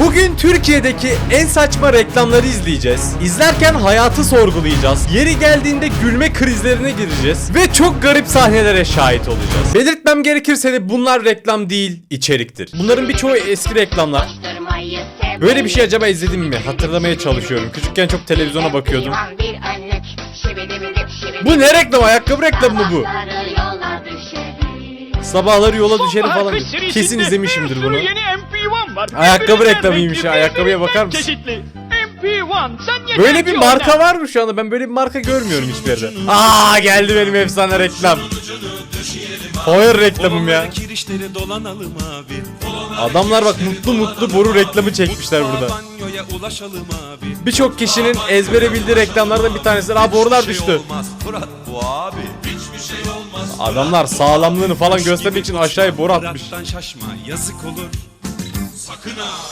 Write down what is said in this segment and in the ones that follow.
Bugün Türkiye'deki en saçma reklamları izleyeceğiz. İzlerken hayatı sorgulayacağız. Yeri geldiğinde gülme krizlerine gireceğiz. Ve çok garip sahnelere şahit olacağız. Belirtmem gerekirse de bunlar reklam değil, içeriktir. Bunların birçoğu eski reklamlar. Böyle bir şey acaba izledim mi? Hatırlamaya çalışıyorum. Küçükken çok televizyona bakıyordum. Bu ne reklam? Ayakkabı reklamı mı bu? Sabahları yola düşerim falan. Diyor. Kesin izlemişimdir bunu. Yeni MP1 var. Ayakkabı reklamıymış ya, ayakkabıya bakar mısın? Çeşitli. MP1 sen yeter Böyle bir ki marka oyna. var mı şu anda? Ben böyle bir marka görmüyorum hiçbir yerde. Aa geldi benim efsane reklam. Power reklamım ya. Kirişleri dolanalım abi. Adamlar bak mutlu mutlu boru reklamı çekmişler burada. Banyoya ulaşalım abi. Birçok kişinin ezbere bildiği reklamlardan bir tanesi. Aa borular düştü. olmaz Fırat Adamlar sağlamlığını falan göstermek için aşağıya boru atmış. Şaşma yazık olur.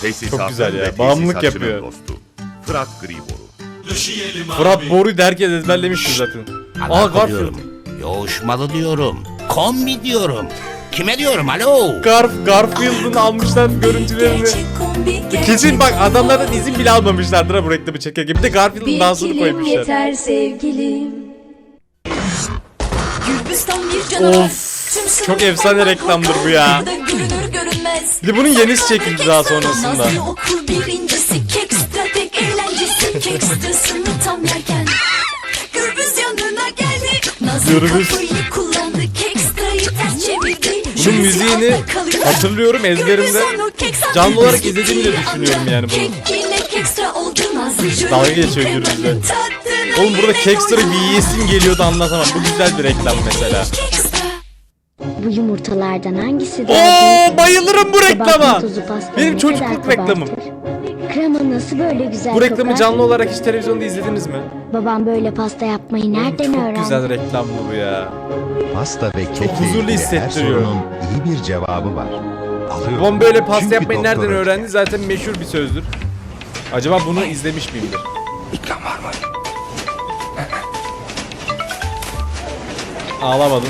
Tesisatın Çok güzel ya, ve bağımlılık tesisatçının yapıyor. Dostu. Fırat Griboru. Fırat boruyu da herkes ezberlemiştir zaten. Aa Garfield. diyorum. Yoğuşmalı diyorum. Kombi diyorum. Kime diyorum alo? Garf, Garfield'ın almışlar görüntülerini. Kesin bak adamlardan izin bile almamışlardır ha bu reklamı çekerken. Bir de Garfield'ın Bir dansını kilim koymuşlar. yeter sevgilim. Gürbüstan bir canavar. Of, çok efsane reklamdır bu ya. Burada görünür görünmez. Bir de bunun yenisi çekildi daha sonrasında. Okul birincisi. Eğlencesi. Tam yerken. Gürbüz yanına geldi. Nazlı Gürbüz. kafayı kullandı. Kekstrayı ters çevirdi. Bunun müziğini hatırlıyorum ezberimde. Canlı olarak izlediğimi de düşünüyorum yani bunu. Dalga geçiyor Gürbüz'le. Oğlum burada doydum. bir yiyesim geliyordu anlatamam. Bu güzel bir reklam mesela. Bu yumurtalardan hangisi Oo daha bayılırım bu reklama. Kabartma tozu pastanı Benim ne çocukluk kadar reklamım. kabartır? Krema nasıl böyle güzel Bu reklamı kokar? canlı olarak hiç televizyonda izlediniz mi? Babam böyle pasta yapmayı nereden Çok öğrendi? güzel reklam bu ya. Pasta ve kekle huzurlu ilgili her hissettiriyor. sorunun iyi bir cevabı var. Alıyorum. Babam böyle pasta Çünkü yapmayı nereden öğrendi zaten meşhur bir sözdür. Acaba bunu izlemiş miyimdir? İkram var mı? Ağlamadım.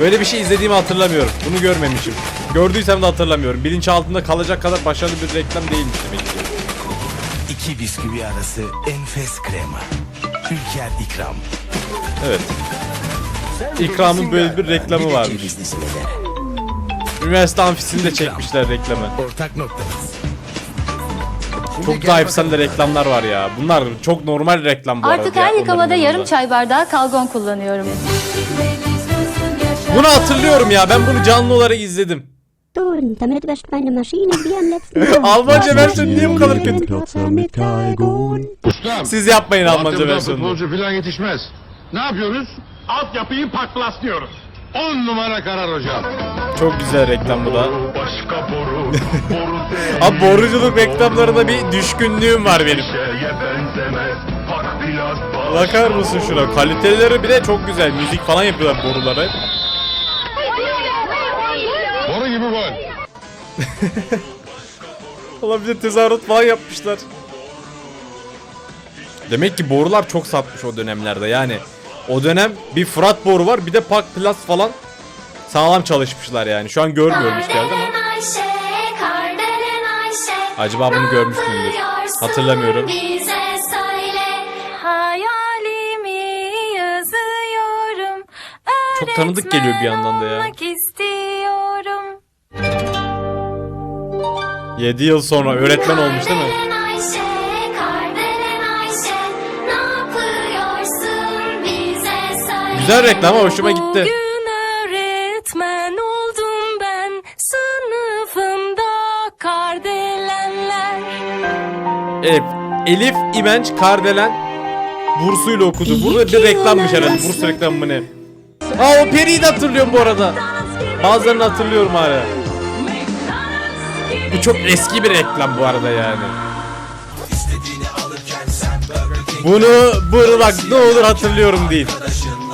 Böyle bir şey izlediğimi hatırlamıyorum. Bunu görmemişim. Gördüysem de hatırlamıyorum. Bilinçaltında kalacak kadar başarılı bir reklam değilmiş demek ki. İki bisküvi arası enfes krema. Ülker ikram. Evet. İkramın böyle bir reklamı varmış. Üniversite amfisinde çekmişler reklamı. Ortak noktamız. Çok daha efsane reklamlar var ya. Bunlar çok normal reklam bu Artık arada. ya, her yıkamada onların yarım yanında. çay bardağı kalgon kullanıyorum. Bunu hatırlıyorum ya. Ben bunu canlı olarak izledim. Dur, damit wäscht meine Maschine wie am letzten Almanca versiyonu niye bu kadar kötü? Ustam, Siz yapmayın Almanca Altyapıda versiyonunu. futbolcu falan yetişmez. Ne yapıyoruz? Altyapıyı paklaslıyoruz. 10 numara karar hocam. Çok güzel reklam bu da. Başka boru Abi boruculuk reklamlarına bir düşkünlüğüm var benim. Bakar mısın şuna? Kaliteleri bile çok güzel. Müzik falan yapıyorlar borulara. Boru gibi gol. Ulan bir de tezahürat falan yapmışlar. Demek ki borular çok satmış o dönemlerde yani. O dönem bir Fırat boru var bir de Pak Plus falan sağlam çalışmışlar yani. Şu an görmüyorum hiçbir yerde ama. Acaba bunu görmüş müyümdür? Hatırlamıyorum. Hayalimi yazıyorum. Çok tanıdık geliyor bir yandan da ya. Öğretmen olmak istiyorum. 7 yıl sonra öğretmen olmuş değil mi? Güzel reklam ama hoşuma gitti. Evet. Elif İmenç Kardelen bursuyla okudu. Burada bir reklammış herhalde. Burs reklamı mı ne? Aa o Peri'yi de hatırlıyorum bu arada. Bazılarını hatırlıyorum hala. Bu çok eski bir reklam bu arada yani. Bunu, bunu bak ne olur hatırlıyorum değil.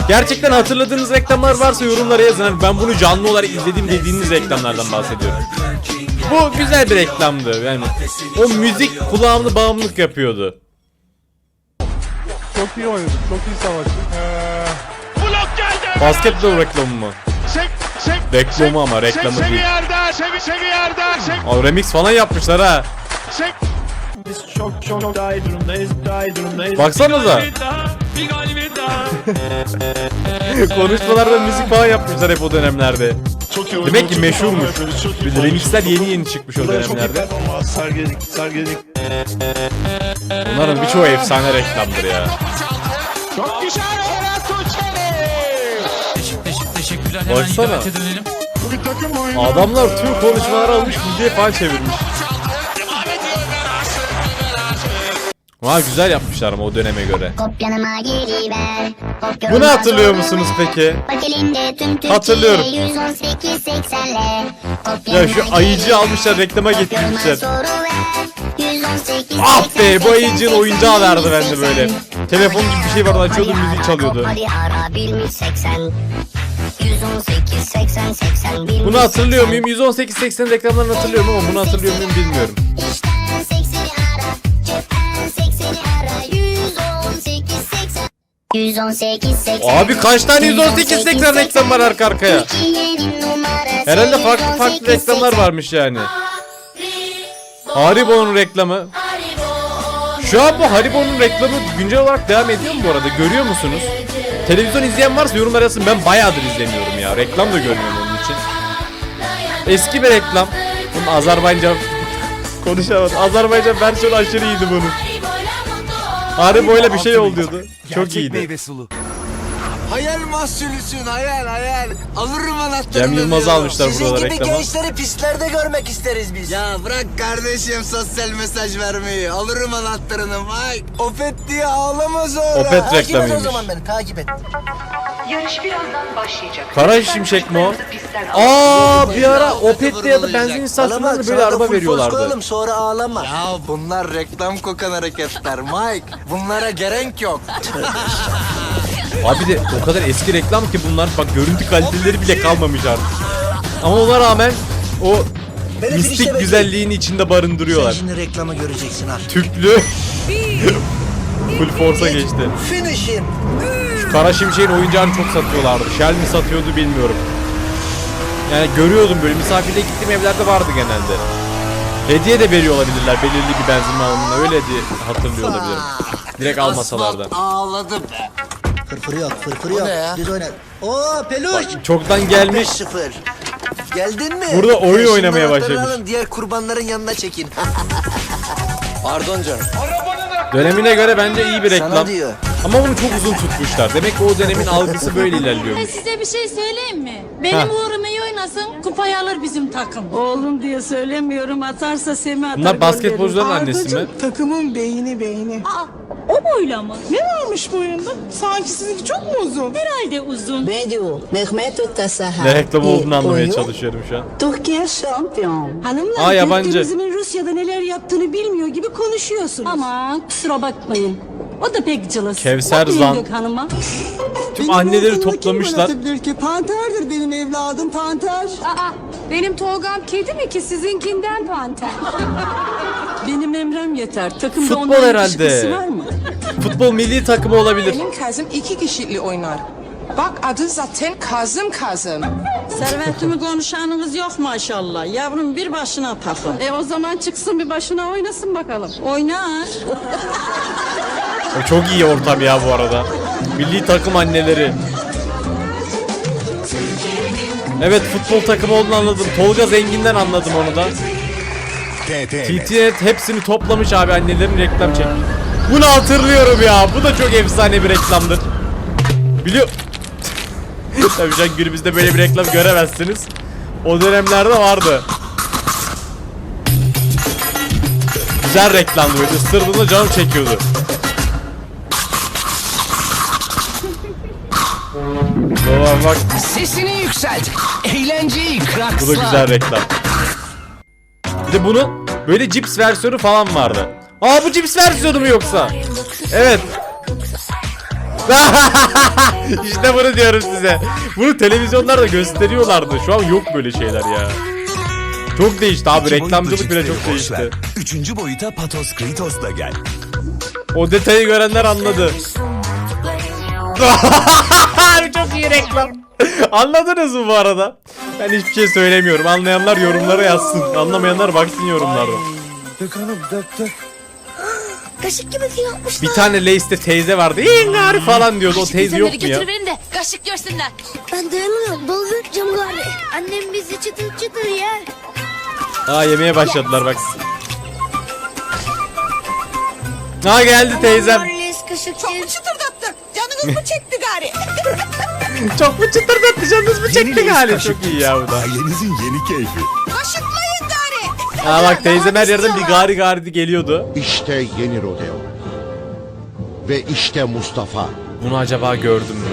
Gerçekten hatırladığınız reklamlar varsa yorumlara yazın. Hani Ben bunu canlı olarak izlediğim dediğiniz reklamlardan bahsediyorum. Bu güzel bir reklamdı. Yani o müzik kulağımda bağımlılık yapıyordu. Çok iyi oynadı. Çok iyi savaştı. Blok geldi. Basketbol reklamı mı? Çek, çek. Reklamı ama reklamı Sevi değil. yerde, sevi sevi yerde, sevi. Aa, remix falan yapmışlar ha. Biz çok çok daha iyi durumdayız, daha iyi durumdayız. Baksanıza. Bir daha, bir galibiyet daha. Konuşmalarda müzik falan yapmışlar hep o dönemlerde. Çok iyi Demek ki meşhurmuş. Remixler yeni yeni çıkmış o dönemlerde. Sergedik, sergedik. Bunların birçoğu efsane reklamdır ya. Çok güzel Tuğçeli. Baksana. Adamlar tüm konuşmaları almış müziğe falan çevirmiş. Vay güzel yapmışlar ama o döneme göre. Bunu hatırlıyor musunuz peki? Bak elinde tüm Türkiye Hatırlıyorum. 118 80'le. Ya şu ayıcı almışlar reklama getirmişler. soru ver. 118 Ah be bu ayıcığın oyuncağı verdi bende böyle. Telefon gibi bir şey vardı açıyordum müzik çalıyordu. Hadi ara 1080. 118 80 80 Bunu hatırlıyor muyum? 118-80 reklamlarını hatırlıyorum ama bunu hatırlıyor muyum bilmiyorum. İşten 80'i ara. Cepten 118 80. Abi kaç tane 118-80 reklam var arka arkaya? Herhalde farklı farklı reklamlar varmış yani. Haribo'nun reklamı. Şu an bu Haribo'nun reklamı güncel olarak devam ediyor mu bu arada? Görüyor musunuz? Televizyon izleyen varsa yorumlar yazsın. Ben bayağıdır izlemiyorum ya. Reklam da görmüyorum onun için. Eski bir reklam. Bunun Azerbaycan konuşamadım. Azerbaycan versiyonu aşırı iyiydi bunun. Haribo'yla bir şey oluyordu. Çok iyiydi. Hayal mahsulüsün hayal hayal. Alırım anahtarını. Cem Yılmaz'ı diyorum. almışlar Sizin burada gibi reklama. gençleri pistlerde görmek isteriz biz. Ya bırak kardeşim sosyal mesaj vermeyi. Alırım anahtarını Mike. Opet diye ağlama sonra. Opet Takip et reklamıymış. o zaman beni takip et. Yarış birazdan başlayacak. Kara şimşek mi o? Aa bir ara Opet'te ya da benzin istasyonlarında böyle sana da araba veriyorlardı. koyalım, sonra ağlama. Ya bunlar reklam kokan hareketler Mike. Bunlara gerek yok. Abi de o kadar eski reklam ki bunlar bak görüntü kaliteleri bile kalmamış artık. Ama ona rağmen o Beni mistik finişte bekle. güzelliğini içinde barındırıyorlar. Sen şimdi reklamı göreceksin ha. Tüplü Full Force'a geçti. Finish'im. Kara Şimşek'in oyuncağını çok satıyorlardı. Shell mi satıyordu bilmiyorum. Yani görüyordum böyle misafirliğe gittiğim evlerde vardı genelde. Hediye de veriyor olabilirler belirli bir benzin alımına öyle diye hatırlıyor olabilirim. Direkt almasalar da. Ağladı be. Fırfırı yok, fırfırı yok. Düz oyna. Oo peluş. Çoktan gelmiş 5-0. Geldin mi? Burada oyun Şimdi oynamaya anahtarını başlamış. diğer kurbanların yanına çekin. Pardon canım. Dönemine göre bence iyi bir reklam. Sana diyor. Ama bunu çok uzun tutmuşlar. Demek ki o dönemin algısı böyle ilerliyormuş. Size bir şey söyleyeyim mi? Ha. Benim uğrum iyi oynasın, kupayı alır bizim takım. Oğlum diye söylemiyorum, atarsa Semih atar. Bunlar basketbolcuların annesi mi? Takımın beyni beyni. Aa, o boyla mı? Ne varmış boyunda? Sanki sizinki çok mu uzun? Herhalde uzun. Bedu, Mehmet Utasaha. Ne reklam olduğunu anlamaya çalışıyorum şu an. Türkiye şampiyon. Hanımlar Aa, yabancı. Gökdeniz'imin Rusya'da neler yaptığını bilmiyor gibi konuşuyorsunuz. Aman kusura bakmayın. O da pek cılız. Kevser Bakmayın Zan. Hanım'a. Tüm anneleri toplamışlar. ki? Panterdir benim evladım panter. Aa, benim Tolgam kedi mi ki sizinkinden panter? benim Emrem yeter. Takımda Futbol ondan herhalde. yakışıklısı var mı? Futbol milli takımı olabilir. Kazım iki kişilikli oynar. Bak adı zaten Kazım Kazım. Servetimi konuşanınız yok maşallah. Yavrum bir başına takım. E o zaman çıksın bir başına oynasın bakalım. Oynar. Çok iyi ortam ya bu arada. Milli takım anneleri. Evet futbol takımı olduğunu anladım. Tolga Zengin'den anladım onu da. TTNet hepsini toplamış abi annelerin reklam çekmiş. Bunu hatırlıyorum ya. Bu da çok efsane bir reklamdır. Biliyor... Tabii şu an günümüzde böyle bir reklam göremezsiniz. O dönemlerde vardı. Güzel reklamdı böyle. Isırdığında canım çekiyordu. Baba bak Sesini yükselt. Eğlenceyi bu da güzel reklam. Bir de bunun böyle cips versiyonu falan vardı. Aa bu cips versiyonu mu yoksa? Evet. işte bunu diyorum size. Bunu televizyonlarda gösteriyorlardı. Şu an yok böyle şeyler ya. Çok değişti abi. Reklamcılık bile çok değişti. Üçüncü boyuta Patos Kritos'la gel. O detayı görenler anladı. Abi çok iyi reklam. Anladınız mı bu arada? Ben hiçbir şey söylemiyorum. Anlayanlar yorumlara yazsın. Anlamayanlar baksın yorumlarda. Kaşık gibi yapmışlar. Bir tane Leis'te teyze vardı. İyi gari falan diyordu. O teyze yok mu ya? de kaşık görsünler. Ben dayanamıyorum. Dolduracağım gari. Annem bizi çıtır çıtır yer. Aa yemeye başladılar bak. Ha geldi teyzem. Kaşık Çok mu çıtırdattı? Canınız mı çekti gari? Çok mu çıtırdattı canınız mı çekti galiba? Çok iyi ya bu da. Ailenizin yeni keyfi. Kaşıklayın gari. Aa bak teyzem her yerden bir gari gari geliyordu. İşte yeni rodeo. Ve işte Mustafa. Bunu acaba gördüm mü?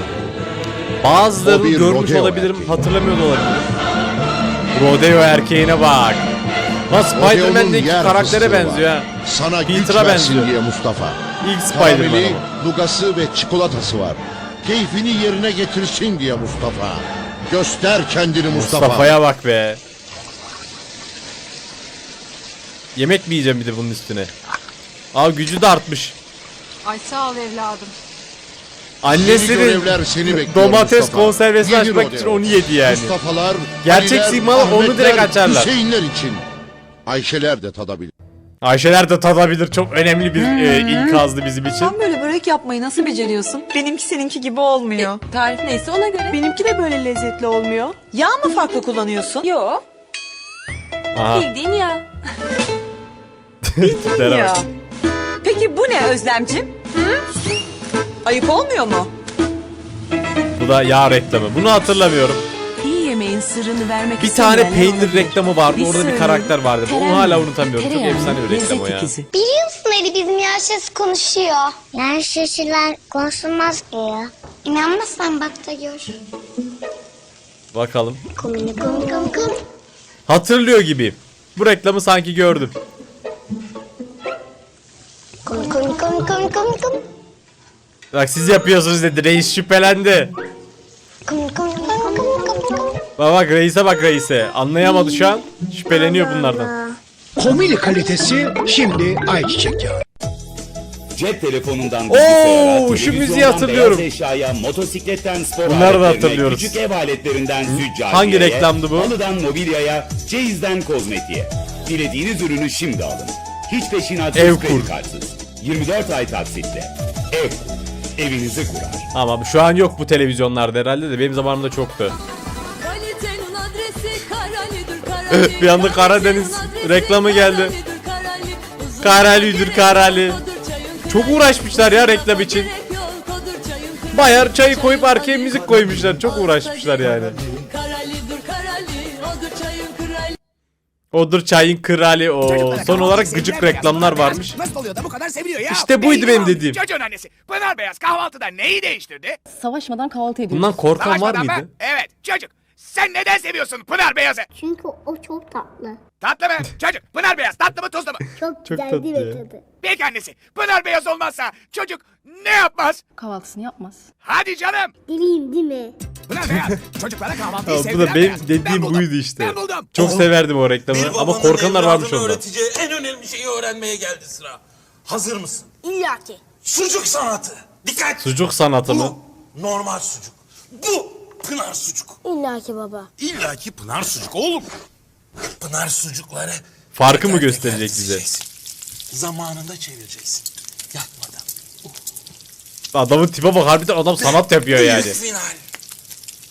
Bazılarını görmüş rodeo olabilirim, erkeği. hatırlamıyor da olabilirim. Rodeo erkeğine bak. Ha Rodeo'nun Spider-Man'deki karaktere benziyor ha. Sana Peter'a benziyor. diye Mustafa. İlk Spider-Man Karameli, ama. nugası ve çikolatası var. Keyfini yerine getirsin diye Mustafa. Göster kendini Mustafa. Mustafa'ya bak be. Yemek mi yiyeceğim bir de bunun üstüne? Aa gücü de artmış. Ay sağ ol evladım. Annesinin seni domates Mustafa. konservesini Yeni açmak için onu yedi yani. Mustafa'lar, Gerçek Aliler, simalı onu direkt açarlar. Hüseyinler için. Ayşeler de tadabilir. Ayşeler de tadabilir. Çok önemli bir e, ikazdı bizim için. Sen böyle börek yapmayı nasıl beceriyorsun? Benimki seninki gibi olmuyor. tarif neyse ona göre. Benimki de böyle lezzetli olmuyor. Yağ mı farklı kullanıyorsun? Yok. Aha. Bildiğin yağ. tiplere bak. Peki bu ne Özlemcim? Hı? Ayıp olmuyor mu? Bu da yağ reklamı. Bunu hatırlamıyorum. Yemeğin sırrını vermek Bir tane peynir reklamı vardı. Orada bir karakter vardı. Onu hala unutamıyorum. Çok efsane bir reklam o ya. Biliyor musun Ali bizim yaşlısı konuşuyor. Yaşlılar konuşulmaz ki ya. İnanmazsan bak da gör. Bakalım. Komini kom kom kom. Hatırlıyor gibiyim. Bu reklamı sanki gördüm. Kom kom kom kom kom kom. Bak siz yapıyorsunuz dedi. Reis şüphelendi. Kom kom. Bak bak reise bak reise. Anlayamadı şu an. Şüpheleniyor bunlardan. Komili kalitesi şimdi ayçiçek yağı. Cep telefonundan Oo, bilgisayara, şu müziği televizyondan hatırlıyorum. beyaz eşyaya, motosikletten spor Bunları da aletlerine, hatırlıyoruz. Küçük ev aletlerinden züccaciyeye, Hangi reklamdı bu? Halıdan mobilyaya, ceyizden kozmetiğe. Dilediğiniz ürünü şimdi alın. Hiç peşinatsız Ev kredi kur. kartsız. 24 ay taksitle. Ev kur. Evinizi kurar. Ama şu an yok bu televizyonlarda herhalde de benim zamanımda çoktu. Bir anda Karadeniz reklamı geldi. Karali'dir Karali. Çok uğraşmışlar ya reklam için. Bayar çayı koyup arkaya müzik koymuşlar. Çok uğraşmışlar yani. Odur çayın krali. Odur çayın krali o. Son olarak gıcık reklamlar varmış. Nasıl oluyor da bu kadar seviliyor ya? İşte buydu benim dediğim. Çocuğun annesi Pınar Beyaz kahvaltıda neyi değiştirdi? Savaşmadan kahvaltı ediyoruz. Bundan korkan var Savaşmadan mıydı? mı? Evet çocuk. Sen neden seviyorsun Pınar Beyaz'ı? Çünkü o çok tatlı. Tatlı mı? çocuk Pınar Beyaz tatlı mı tuzlu mu? Çok, Çok tatlı ya. Peki annesi Pınar Beyaz olmazsa çocuk ne yapmaz? Kahvaltısını yapmaz. Hadi canım. Deliyim değil mi? Pınar Beyaz çocuklara kahvaltıyı Ya bu sevdiren da benim beyaz. Ben dediğim buldum. Buydu işte. Ben buldum. Çok severdim o reklamı ama korkanlar varmış onda. öğreteceği en önemli şeyi öğrenmeye geldi sıra. Hazır mısın? İlla ki. Sucuk sanatı. Dikkat. Sucuk sanatı mı? Bu normal sucuk. Bu Pınar sucuk. İlla ki baba. İlla ki Pınar sucuk oğlum. Pınar sucukları Farkı mı gösterecek teker bize? Zamanında çevireceksin. Yakmadan. Adamın tipe bak harbiden adam sanat yapıyor yani. Büyük final.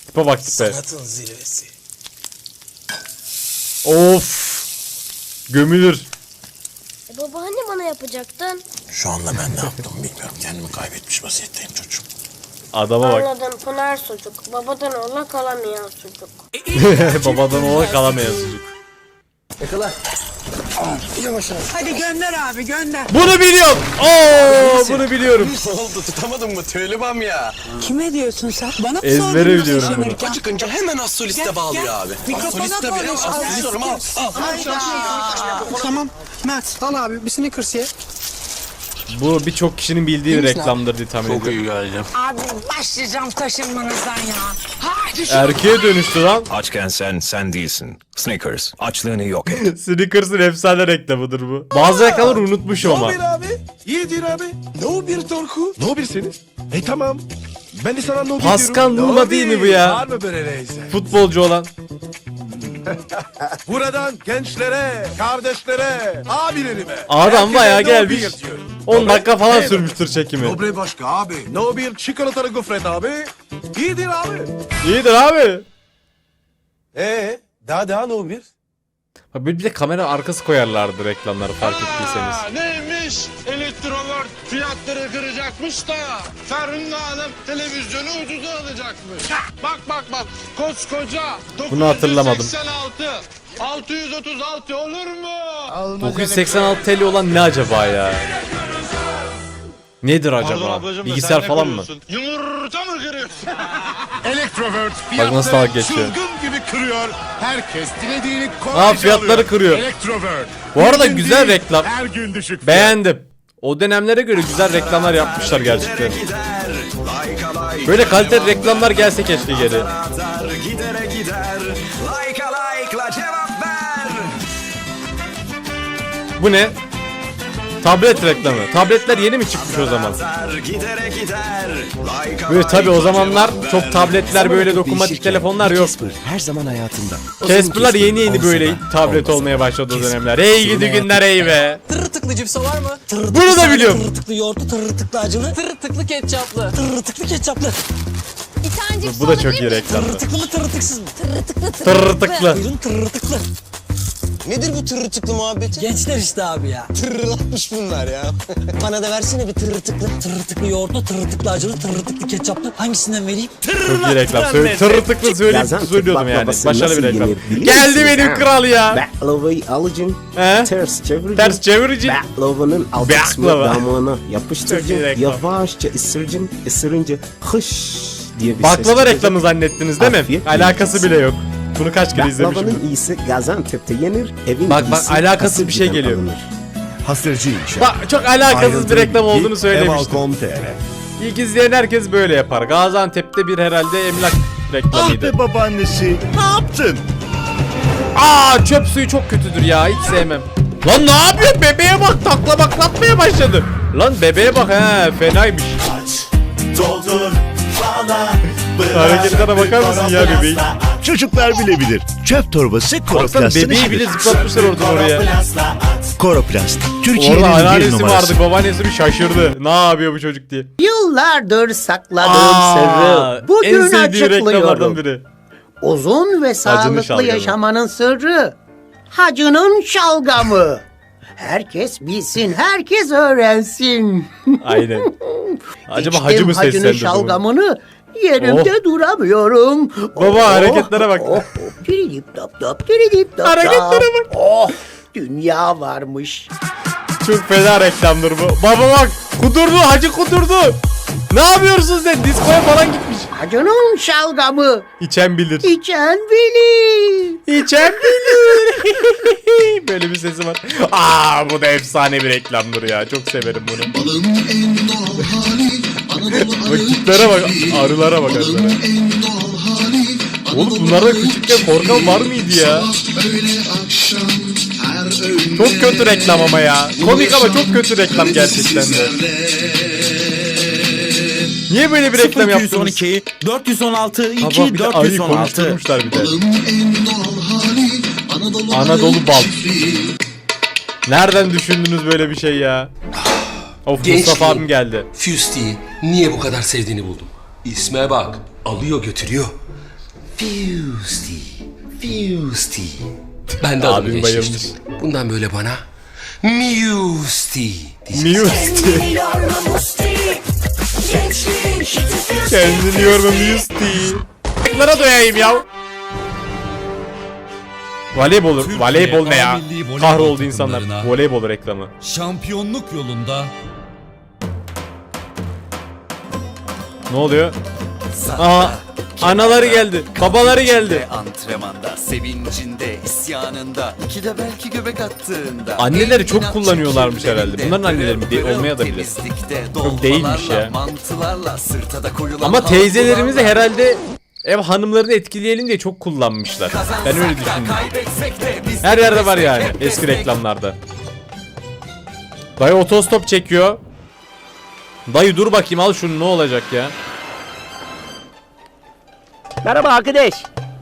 Tipe bak tipe. Sanatın zirvesi. Of. Gömülür. E baba hani bana yapacaktın? Şu anda ben ne yaptım bilmiyorum. Kendimi kaybetmiş vaziyetteyim çocuğum. Adama bak. Anladım Pınar sucuk. Babadan ola kalamayan sucuk. Babadan ola kalamayan sucuk. Hadi gönder abi gönder. Bunu biliyorum. Oo, bunu biliyorum. Ne oldu tutamadın mı tüylübam ya? Kime diyorsun sen? Bana mı Ezbere biliyorum bunu. Çıkınca hemen az soliste bağlıyor abi. Mikrofona konuş. Alıyorum al. Al. Tamam. Mert al abi bir Snickers ye. Bu birçok kişinin bildiği reklamdır diye tahmin ediyorum. geldim. Abi başlayacağım taşınmanızdan ya. Hadi Erkeğe dönüştü lan. Açken sen sen değilsin. Snickers. Açlığını yok et. Snickers'ın efsane reklamıdır bu. Bazı reklamları unutmuşum ama. abi? İyidir abi. No bir Torku. No birsiniz. E tamam. Ben de sana no Pascal diyorum. Numa değil mi bu ya? Var mı böyle neyse? Futbolcu olan. Buradan gençlere, kardeşlere, abilerime. Adam bayağı gelmiş. beer diyorum. 10 dakika falan sürmüştür çekimi. Nobre başka abi. No bir çikolatalı gofret abi. İyidir abi. İyidir abi. Ee, daha daha no bir. Bir bir de kamera arkası koyarlardı reklamları fark ettiyseniz. neymiş? Elektrolar fiyatları kıracakmış da Ferhunda Hanım televizyonu ucuza alacakmış. Bak bak bak koskoca Bunu hatırlamadım. 986 636 olur mu? 986 TL olan ne acaba ya? Nedir Pardon acaba? ablacığım da Bilgisayar ne falan mı? kırıyorsun? Yumurta mı kırıyorsun? Elektrovert Bak nasıl dalga geçiyor. çılgın gibi kırıyor. Herkes dilediğini Aa, kolayca fiyatları alıyor. kırıyor. Elektrovert. Bu arada gün güzel değil, reklam. Her gün düşük fiyat. Beğendim. O dönemlere göre güzel reklamlar yapmışlar gerçekten. Böyle kaliteli reklamlar gelse keşke geri. Gidere gider. Like'a like'la cevap ver. Bu ne? Tablet reklamı. Tabletler yeni mi çıkmış o zaman? Böyle tabi o zamanlar çok tabletler böyle dokunmatik telefonlar yok. her zaman hayatında. Casper'lar yeni yeni böyle tablet olmaya başladı o dönemler. Hey gidi günler hey be. Tırır tıklı cipsa var mı? Bunu da biliyorum. Tırır tıklı yoğurtlu, tırır tıklı acılı. Tırır tıklı ketçaplı. Tırır tıklı ketçaplı. Bir tane cips Bu da çok iyi reklam. Tırır tıklı mı tırır tıksız mı? Tırı tıklı tıklı. Buyurun tırır tıklı. Nedir bu tırı tıklı muhabbeti? Gençler işte abi ya. Tırırlatmış bunlar ya. Bana da versene bir tırır tıklı. Tırır tıklı yoğurtlu, tırır tıklı acılı, tırır tıklı ketçaplı. Hangisinden vereyim? Çok iyi reklam. Söyle, tırı tıklı söyleyip Gaziantep söylüyordum yani. Başarılı bir reklam. Geldi benim kral ya. Baklavayı alacaksın, He? ters çevireceksin. Ters çevireceksin. Baklavanın alt Baklava. damağına reklam. Yavaşça ısıracaksın. Isırınca hış diye bir ses Baklava reklamı zannettiniz değil mi? Alakası bile yok. Bunu kaç kere izlemişim. Baklavanın iyisi Gaziantep'te yenir. Evin Bak, bak, iyisi alakasız bir şey geliyor. alınır. Hasırcı inşaat. Bak çok alakasız bir reklam olduğunu söylemiştim. İlk izleyen herkes böyle yapar. Gaziantep'te bir herhalde emlak reklamıydı. babaannesi ne yaptın? Aa çöp suyu çok kötüdür ya hiç sevmem. Lan ne yapıyor bebeğe bak takla baklatmaya başladı. Lan bebeğe bak he fenaymış. Hareketlere bakar mısın ya bebeğin? Çocuklar bilebilir. Çöp torbası Baksana bebeği bile zıplatmışlar oradan oraya. Koroplast. Orada anneannesi vardı babaannesi bir şaşırdı. Ne yapıyor bu çocuk diye. Yıllardır sakladığım Aa, sırrı en bugün sevdiği reklamlardan açıklıyorum. biri. Uzun ve sağlıklı şalgamı. yaşamanın sırrı. Hacının şalgamı. Herkes bilsin, herkes öğrensin. Aynen. Acaba İçtim hacı mı hacının seslendirdi bunu? şalgamını. Yerimde duramıyorum. Baba, hareketlere bak. Oh, diridip dap dap, diridip dap Hareketlere dap. Oh, dünya varmış. Çok fena reklamdır bu. Baba bak kudurdu hacı kudurdu. Ne yapıyorsun sen? Diskoya falan gitmiş. Hacının şalgamı. İçen bilir. İçen bilir. İçen bilir. Böyle bir sesi var. Aa bu da efsane bir reklamdır ya. Çok severim bunu. bak tiplere bak. Arılara bak arılara. Oğlum bunlarda küçükken korkan var mıydı ya? Çok kötü reklam ama ya. Komik ama çok kötü reklam gerçekten de. Niye böyle bir reklam yaptınız? 416 Ha bak bir de ayı konuşturmuşlar bir de. Anadolu bal. Nereden düşündünüz böyle bir şey ya? Of Mustafa abim geldi. Fusty'yi niye bu kadar sevdiğini buldum. İsme bak. Alıyor götürüyor. Fusty. Fusty. Ben de adımı Abim geçmiştim. Bundan böyle bana Musti. Musti. Gençliğin Kendini yorma Musti. Lara doyayım ya. Voleybol, voleybol ne ya? milli voleybol Kahroldu insanlar. takımlarına- Voleybol reklamı. Şampiyonluk yolunda Ne oluyor? Aa, anaları geldi, babaları geldi. Antrenmanda, sevincinde, isyanında, iki de belki göbek attığında. Anneleri çok kullanıyorlarmış herhalde. Bunların anneleri mi? De- olmaya da bilir. Çok değilmiş ya. Mantılarla, Ama teyzelerimizi havlularla. herhalde ev hanımlarını etkileyelim diye çok kullanmışlar. Ben öyle düşündüm. de, Her yerde var yani eski reklamlarda. Dayı otostop çekiyor. Dayı dur bakayım al şunu ne olacak ya? Merhaba arkadaş.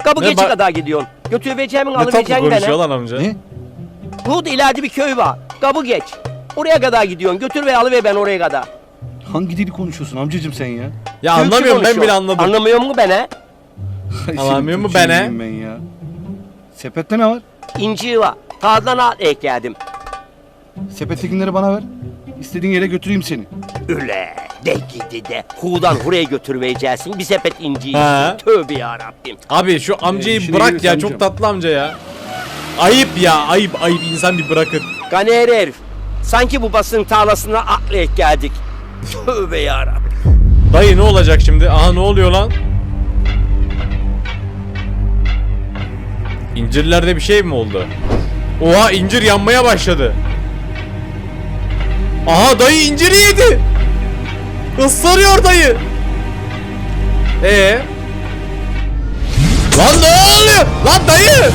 Kapı Ne geçi ba- kadar gidiyorsun. Götüreceğimin Ne tatlı alıvereceğin konuşuyor bana. lan amca. Burada ileride bir köy var. Kapı geç. Oraya kadar gidiyorsun. Götür ve alıver ben oraya kadar. Hangi dili konuşuyorsun amcacım sen ya? Ya Türkçe anlamıyorum ben konuşuyor. bile anladım. Anlamıyor mu beni? Ay, Anlamıyor senin mu Türkçeni beni? yiyeyim Ben ya. Sepette ne var? İnci var. Tağdan at ekledim. Sepettekileri bana ver. İstediğin yere götüreyim seni. Üle de gidi de. Hudan huraya götürmeyeceksin. Bir sepet inci. Ha. Tövbe yarabbim. Abi şu amcayı işine bırak gelirse ya amcam. çok tatlı amca ya. Ayıp ya ayıp ayıp insan bir bırakın. Ganer herif. Sanki bu basın tarlasına atlayıp geldik. Tövbe yarabbim. Dayı ne olacak şimdi? Aha ne oluyor lan? İncirlerde bir şey mi oldu? Oha incir yanmaya başladı. Aha dayı inciri yedi. Isırıyor dayı. Ee? Lan ne oluyor? Lan dayı!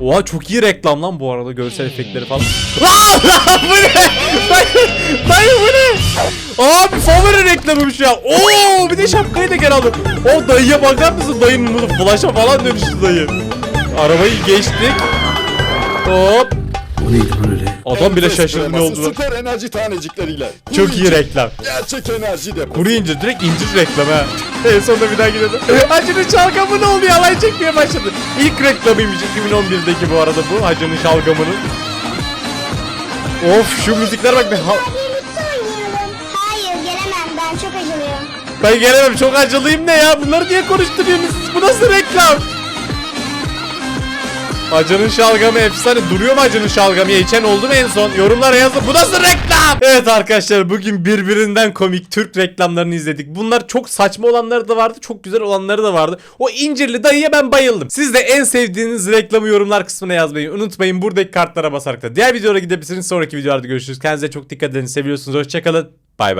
Oha çok iyi reklam lan bu arada görsel efektleri falan. Lan lan bu ne? Dayı, dayı bu ne? Abi favori reklamıymış ya. Oo bir de şapkayı da geri aldım. O dayıya bakar mısın? Dayının bunu flash'a falan dönüştü dayı. Arabayı geçtik. Hop. O neydi lan öyle? Adam bile şaşırdı ne oldu. Süper enerji tanecikleriyle. Çok iyi reklam. Gerçek enerji deposu. Kuru incir direkt incir reklamı ha. En sonunda bir daha gidelim. Hacı'nın şalgamı ne oldu yalan çekmeye başladı. İlk reklamıymış 2011'deki bu arada bu Hacı'nın şalgamının. Of şu müzikler bak be. Ha- Hayır gelemem ben çok acılıyorum. Ben gelemem çok acılıyım ne ya bunları niye konuşturuyorsunuz siz? bu nasıl reklam? Hacı'nın şalgamı efsane. Duruyor mu Hacı'nın şalgamı? Ya içen oldu mu en son? Yorumlara yazın. Bu nasıl reklam? Evet arkadaşlar bugün birbirinden komik Türk reklamlarını izledik. Bunlar çok saçma olanları da vardı çok güzel olanları da vardı. O incirli dayıya ben bayıldım. Siz de en sevdiğiniz reklamı yorumlar kısmına yazmayı unutmayın. Buradaki kartlara basarak da diğer videolara gidebilirsiniz. Sonraki videolarda görüşürüz. Kendinize çok dikkat edin. Seviyorsunuz. Hoşçakalın